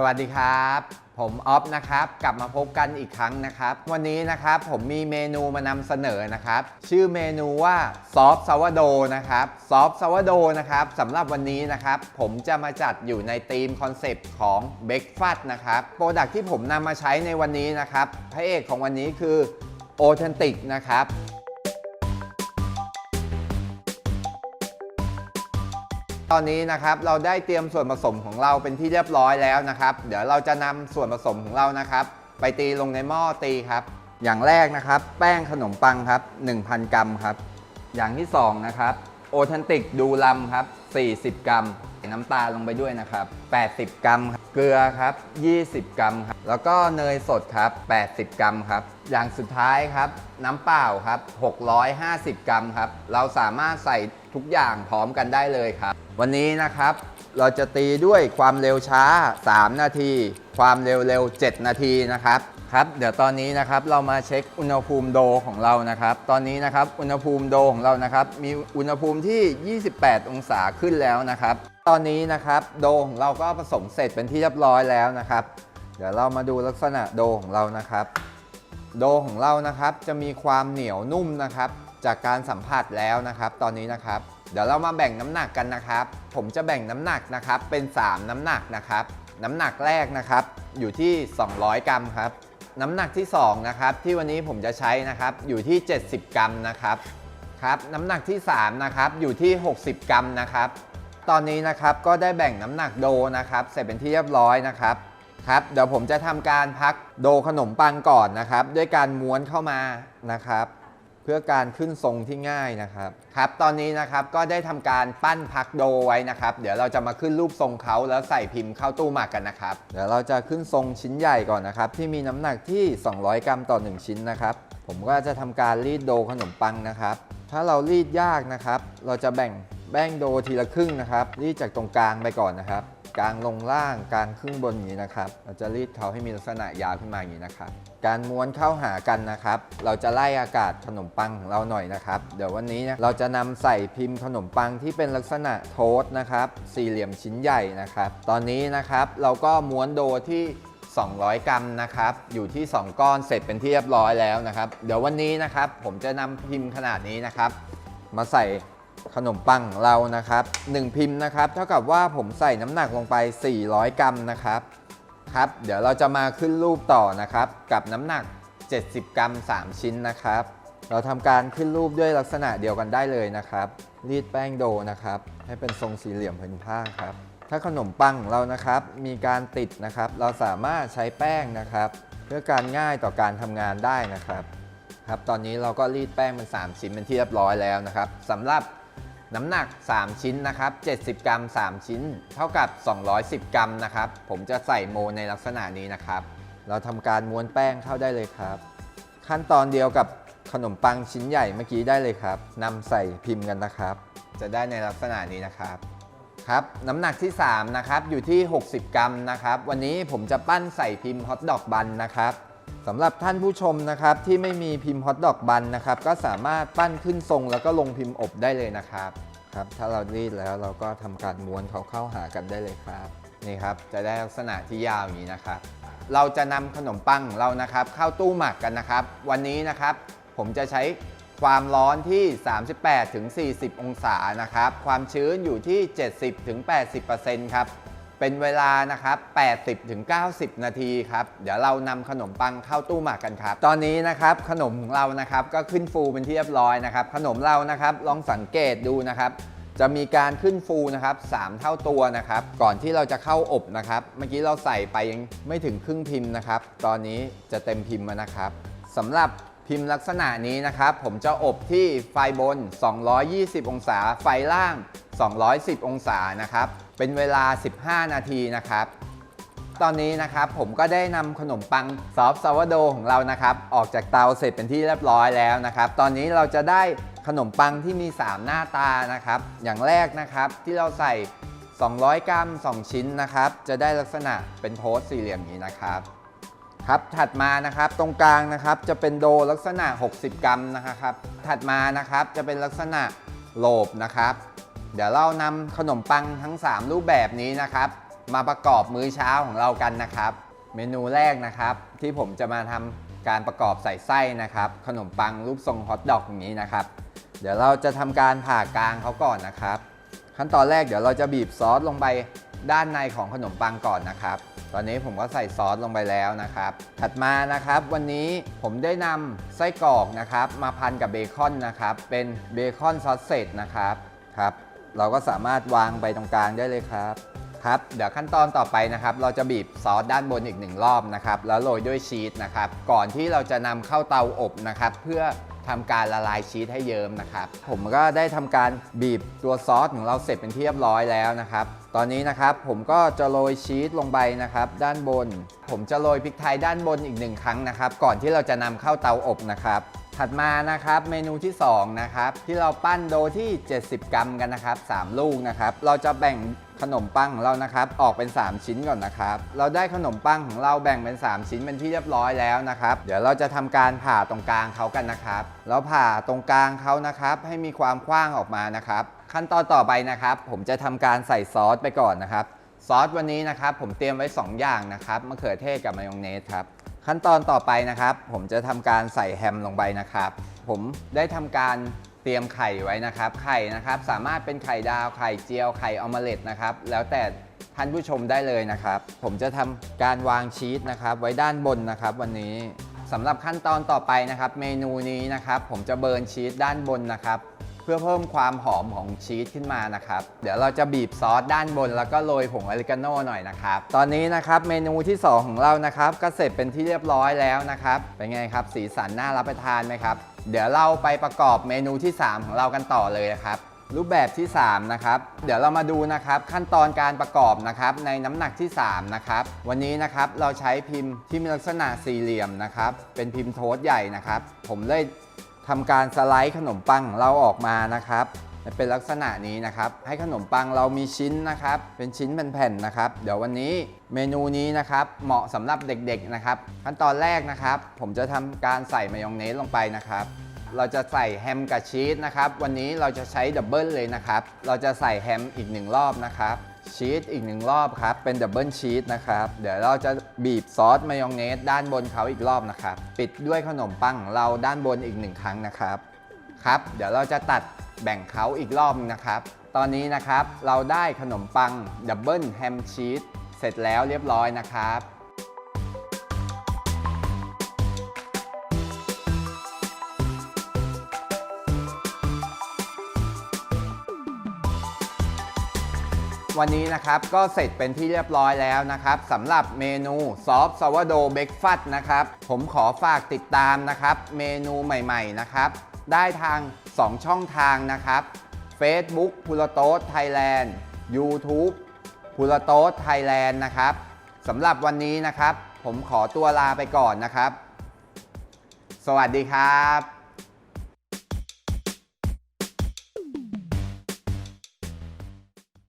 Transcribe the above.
สวัสดีครับ ผมออฟนะครับ กลับมาพบกันอีกครั้งนะครับ วันนี้นะครับผมมีเมนูมานำเสนอนะครับ ชื่อเมนูว่าซอฟซาวโดนะครับซอฟซาวโดนะครับสำหรับวันนี้นะครับ ผมจะมาจัดอยู่ในธีมคอนเซปต์ของเบ a กฟ a สนะครับโปรดักที่ผมนำมาใช้ในวันนี้นะครับพระเอกของวันนี้คือโอเทนติกนะครับ ตอนนี้นะครับเราได้เตรียมส่วนผสมของเราเป็นที่เรียบร้อยแล้วนะครับ เดี๋ยวเราจะนำส่วนผสมของเรานะครับ ไปตีลงในหม้อตีครับ อย่างแรกนะครับ แป้งขนมปังครับ 1,000 กรัมครับ อย่างที่สองนะครับโอเทนติกดูลัมครับ 40 กรัม น้ำตาลลงไปด้วยนะครับ 80 กรัมครับเกลือครับ 20 กรัมครับ แล้วก็เนยสดครับ 80 กรัมครับ อย่างสุดท้ายครับ น้ำเปล่าครับ 650 กรัมครับ เราสามารถใส่ ทุกอย่างพร้อมกันได้เลยครับ วันนี้นะครับเราจะตีด้วยความเร็วช้า 3 นาที ความเร็วเร็ว 7 นาทีนะครับครับเดี๋ยวตอนนี้นะครับเรามาเช็คอุณหภูมิโดของเรานะครับ ตอนนี้นะครับอุณหภูมิโดของเรานะครับ มีอุณหภูมิที่ 28 องศาขึ้นแล้วนะครับ ตอนนี้นะครับโดของเราก็ผสมเสร็จเป็นที่เรียบร้อยแล้วนะครับ เดี๋ยวเรามาดูลักษณะโดของเรานะครับ โดของเรานะครับจะมีความเหนียวนุ่มนะครับ จากการสัมผัสแล้วนะครับ ตอนนี้นะครับ เดี๋ยวเรามาแบ่งน้ำหนักกันนะครับ ผมจะแบ่งน้ำหนักนะครับเป็น 3 น้ำหนักนะครับ น้ำหนักแรกนะครับ อยู่ที่ 200 กรัมครับ น้ำหนักที่2นะครับที่วันนี้ผมจะใช้นะครับอยู่ที่ 70 กรัมนะครับครับน้ำหนักที่3นะครับอยู่ที่ 60 กรัมนะครับตอนนี้นะครับก็ได้แบ่งน้ำหนักโดนะครับเสร็จเป็นที่เรียบร้อยนะครับครับเดี๋ยวผมจะทำการพักโดขนมปังก่อนนะครับ ด้วยการม้วนเข้ามานะครับ พื่อการขึ้นทรงที่ง่ายนะครับครับ ตอนนี้นะครับก็ได้ทำการปั้นพักโดไว้นะครับ เดี๋ยวเราจะมาขึ้นรูปทรงเขาแล้วใส่พิมพ์เข้าตู้หมักกันนะครับ เดี๋ยวเราจะขึ้นทรงชิ้นใหญ่ก่อนนะครับ ที่มีน้ำหนักที่ 200 กรัมต่อ 1 ชิ้นนะครับ ผมก็จะทำการรีดโดขนมปังนะครับ ถ้าเรารีดยากนะครับ เราจะแบ่งแป้งโดทีละครึ่งนะครับ รีดจากตรงกลางไปก่อนนะครับ กลางลงล่างกลางครึ่งบนอย่างนี้นะครับเราจะรีดเขาให้มีลักษณะยาวขึ้นมาอย่างนี้นะครับ การม้วนเข้าหากันนะครับ เราจะไล่อากาศขนมปังของเราหน่อยนะครับ เดี๋ยววันนี้เนี่ยเราจะนำใส่พิมพ์ขนมปังที่เป็นลักษณะโทสนะครับ สี่เหลี่ยมชิ้นใหญ่นะครับ ตอนนี้นะครับเราก็ม้วนโดที่200 กรัมนะครับ อยู่ที่ 2 ก้อนเสร็จเป็นที่เรียบร้อยแล้วนะครับ เดี๋ยววันนี้นะครับ ผมจะนำพิมพ์ขนาดนี้นะครับ มาใส่ ขนมปังเรานะครับ 1 พิมพ์นะครับ เท่ากับว่าผมใส่น้ำหนักลงไป 400 กรัมนะครับครับ เดี๋ยวเราจะมาขึ้นรูปต่อนะครับ กับน้ำหนัก 70 กรัม 3 ชิ้นนะครับ เราทำการขึ้นรูปด้วยลักษณะเดียวกันได้เลยนะครับ รีดแป้งโดนะครับ ให้เป็นทรงสี่เหลี่ยมผืนผ้าครับ ถ้าขนมปังของเรานะครับมีการติดนะครับ เราสามารถใช้แป้งนะครับ เพื่อการง่ายต่อการทำงานได้นะครับ ครับ ตอนนี้เราก็รีดแป้งเป็น 3 ชิ้นเป็นที่เรียบร้อยแล้วนะครับสำหรับ น้ำหนัก 3 ชิ้นนะครับ 70 กรัม 3 ชิ้น เท่ากับ 210 กรัมนะครับ ผมจะใส่โมในลักษณะนี้นะครับ เราทำการม้วนแป้งเข้าได้เลยครับ ขั้นตอนเดียวกับขนมปังชิ้นใหญ่เมื่อกี้ได้เลยครับนำใส่พิมพ์กันนะครับ จะได้ในลักษณะนี้นะครับ ครับ น้ำหนักที่ 3 นะครับ อยู่ที่ 60 กรัมนะครับ วันนี้ผมจะปั้นใส่พิมพ์ฮอทดอกบันนะครับ สำหรับท่านผู้ชมนะครับที่ไม่มีพิมพ์ฮอทดอกบันนะครับก็สามารถปั้นขึ้นทรงแล้วก็ลงพิมพ์อบได้เลยนะครับครับถ้าเรารีดแล้วเราก็ทำการม้วนเขาเข้าหากันได้เลยครับนี่ครับจะได้ลักษณะที่ยาวอย่างนี้นะครับ เราจะนำขนมปังของเรานะครับ เข้าตู้หมักกันนะครับ วันนี้นะครับ ผมจะใช้ความร้อนที่ 38ถึง40 องศานะครับ ความชื้นอยู่ที่ 70ถึง80%ครับ เป็นเวลานะครับ 80ถึง90 นาทีครับ เดี๋ยวเรานำขนมปังเข้าตู้หมักกันครับ ตอนนี้นะครับขนมของเรานะครับก็ขึ้นฟูเป็นที่เรียบร้อยนะครับ ขนมเรานะครับลองสังเกตดูนะครับ จะมีการขึ้นฟูนะครับ3เท่าตัวนะครับ ก่อนที่เราจะเข้าอบนะครับ เมื่อกี้เราใส่ไปยังไม่ถึงครึ่งพิมพ์นะครับ ตอนนี้จะเต็มพิมพ์แล้วนะครับสำหรับพิมพ์ลักษณะนี้นะครับ ผมจะอบที่ไฟบน 220 องศา ไฟล่าง 210 องศานะครับ เป็นเวลา 15 นาทีนะครับ ตอนนี้นะครับผมก็ได้นำขนมปังซอฟต์ซาวโดของเรานะครับ ออกจากเตาเสร็จเป็นที่เรียบร้อยแล้วนะครับ ตอนนี้เราจะได้ขนมปังที่มี 3 หน้าตานะครับ อย่างแรกนะครับที่เราใส่ 200 กรัม 2 ชิ้นนะครับ จะได้ลักษณะเป็นโทสสี่เหลี่ยมนี้นะครับครับถัดมานะครับตรงกลางนะครับจะเป็นโดลักษณะ 60 กรัมนะครับ ถัดมานะครับจะเป็นลักษณะโลบนะครับ เดี๋ยวเรานำขนมปังทั้ง 3 รูปแบบนี้นะครับ มาประกอบมื้อเช้าของเรากันนะครับ เมนูแรกนะครับ ที่ผมจะมาทำการประกอบใส่ไส้นะครับ ขนมปังรูปทรงฮอทดอกอย่างนี้นะครับ เดี๋ยวเราจะทำการผ่ากลางเขาก่อนนะครับ ขั้นตอนแรกเดี๋ยวเราจะบีบซอสลงไปด้านในของขนมปังก่อนนะครับ ตอนนี้ผมก็ใส่ซอสลงไปแล้วนะครับ ถัดมานะครับ วันนี้ผมได้นำไส้กรอกนะครับ มาพันกับเบคอนนะครับ เป็นเบคอนซอสเซจนะครับครับ เราก็สามารถวางไปตรงกลางได้เลยครับครับเดี๋ยวขั้นตอนต่อไปนะครับ เราจะบีบซอสด้านบนอีกหนึ่งรอบนะครับ แล้วโรยด้วยชีสนะครับ ก่อนที่เราจะนำเข้าเตาอบนะครับ เพื่อทำการละลายชีสให้เยิ้มนะครับ ผมก็ได้ทำการบีบตัวซอสของเราเสร็จเป็นที่เรียบร้อยแล้วนะครับ ตอนนี้นะครับผมก็จะโรยชีสลงไปนะครับ ด้านบน ผมจะโรยพริกไทยด้านบนอีกหนึ่งครั้งนะครับ ก่อนที่เราจะนำเข้าเตาอบนะครับ ถัดมานะครับเมนูที่2นะครับที่เราปั้นโดที่ 70 กรัมกันนะครับ 3 ลูกนะครับ เราจะแบ่งขนมปังของเรานะครับออกเป็น 3 ชิ้นก่อนนะครับ เราได้ขนมปังของเราแบ่งเป็น 3 ชิ้นเป็นที่เรียบร้อยแล้วนะครับ เดี๋ยวเราจะทำการผ่าตรงกลางเขากันนะครับแล้วผ่าตรงกลางเขานะครับ ให้มีความกว้างออกมานะครับ ขั้นตอนต่อไปนะครับ ผมจะทำการใส่ซอสไปก่อนนะครับ ซอสวันนี้นะครับ ผมเตรียมไว้ 2 อย่างนะครับมะเขือเทศกับมายองเนสครับ ขั้นตอนต่อไปนะครับ ผมจะทำการใส่แฮมลงไปนะครับ ผมได้ทำการเตรียมไข่ไว้นะครับ ไข่นะครับ สามารถเป็นไข่ดาวไข่เจียวไข่ออมเล็ตนะครับ แล้วแต่ท่านผู้ชมได้เลยนะครับ ผมจะทำการวางชีสนะครับ ไว้ด้านบนนะครับ วันนี้สำหรับขั้นตอนต่อไปนะครับ เมนูนี้นะครับ ผมจะเบิร์นชีสด้านบนนะครับ พื่อเพิ่มความหอมของชีสขึ้นมานะครับ เดี๋ยวเราจะบีบซอสด้านบน แล้วก็โรยผงออริกาโน่หน่อยนะครับ ตอนนี้นะครับเมนูที่ 2 ของเรานะครับก็เสร็จเป็นที่เรียบร้อยแล้วนะครับ เป็นไงครับ สีสันน่ารับประทานไหมครับ เดี๋ยวเราไปประกอบเมนูที่ 3 ของเรากันต่อเลยครับรูปแบบที่ 3 นะครับ เดี๋ยวเรามาดูนะครับขั้นตอนการประกอบนะครับในน้ำหนักที่ 3 นะครับ วันนี้นะครับเราใช้พิมพ์ที่มีลักษณะสี่เหลี่ยมนะครับ เป็นพิมพ์โทสต์ใหญ่นะครับ ผมเลย ทำการสไลด์ขนมปังเราออกมานะครับเป็นลักษณะนี้นะครับ ให้ขนมปังเรามีชิ้นนะครับ เป็นชิ้นเป็นแผ่นนะครับ เดี๋ยววันนี้เมนูนี้นะครับ เหมาะสำหรับเด็กๆนะครับ ขั้นตอนแรกนะครับ ผมจะทำการใส่มายองเนสลงไปนะครับ เราจะใส่แฮมกับชีสนะครับ วันนี้เราจะใช้ดับเบิลเลยนะครับ เราจะใส่แฮมอีกหนึ่งรอบนะครับ ชีสอีกหนึ่งรอบครับ เป็นดับเบิลชีสนะครับ เดี๋ยวเราจะบีบซอสมายองเนสด้านบนเขาอีกรอบนะครับ ปิดด้วยขนมปังเราด้านบนอีกหนึ่งครั้งนะครับ ครับ เดี๋ยวเราจะตัดแบ่งเขาอีกรอบนะครับ ตอนนี้นะครับเราได้ขนมปังดับเบิลแฮมชีสเสร็จแล้วเรียบร้อยนะครับ วันนี้นะครับก็เสร็จเป็นที่เรียบร้อยแล้วนะครับสำหรับเมนูซอฟซาวโดเบรกฟัตนะครับ ผมขอฝากติดตามนะครับ เมนูใหม่ๆนะครับ ได้ทาง 2 ช่องทางนะครับ Facebook พูลโตสไทยแลนด์ YouTube พูลโตสไทยแลนด์นะครับสำหรับวันนี้นะครับ ผมขอตัวลาไปก่อนนะครับ สวัสดีครับ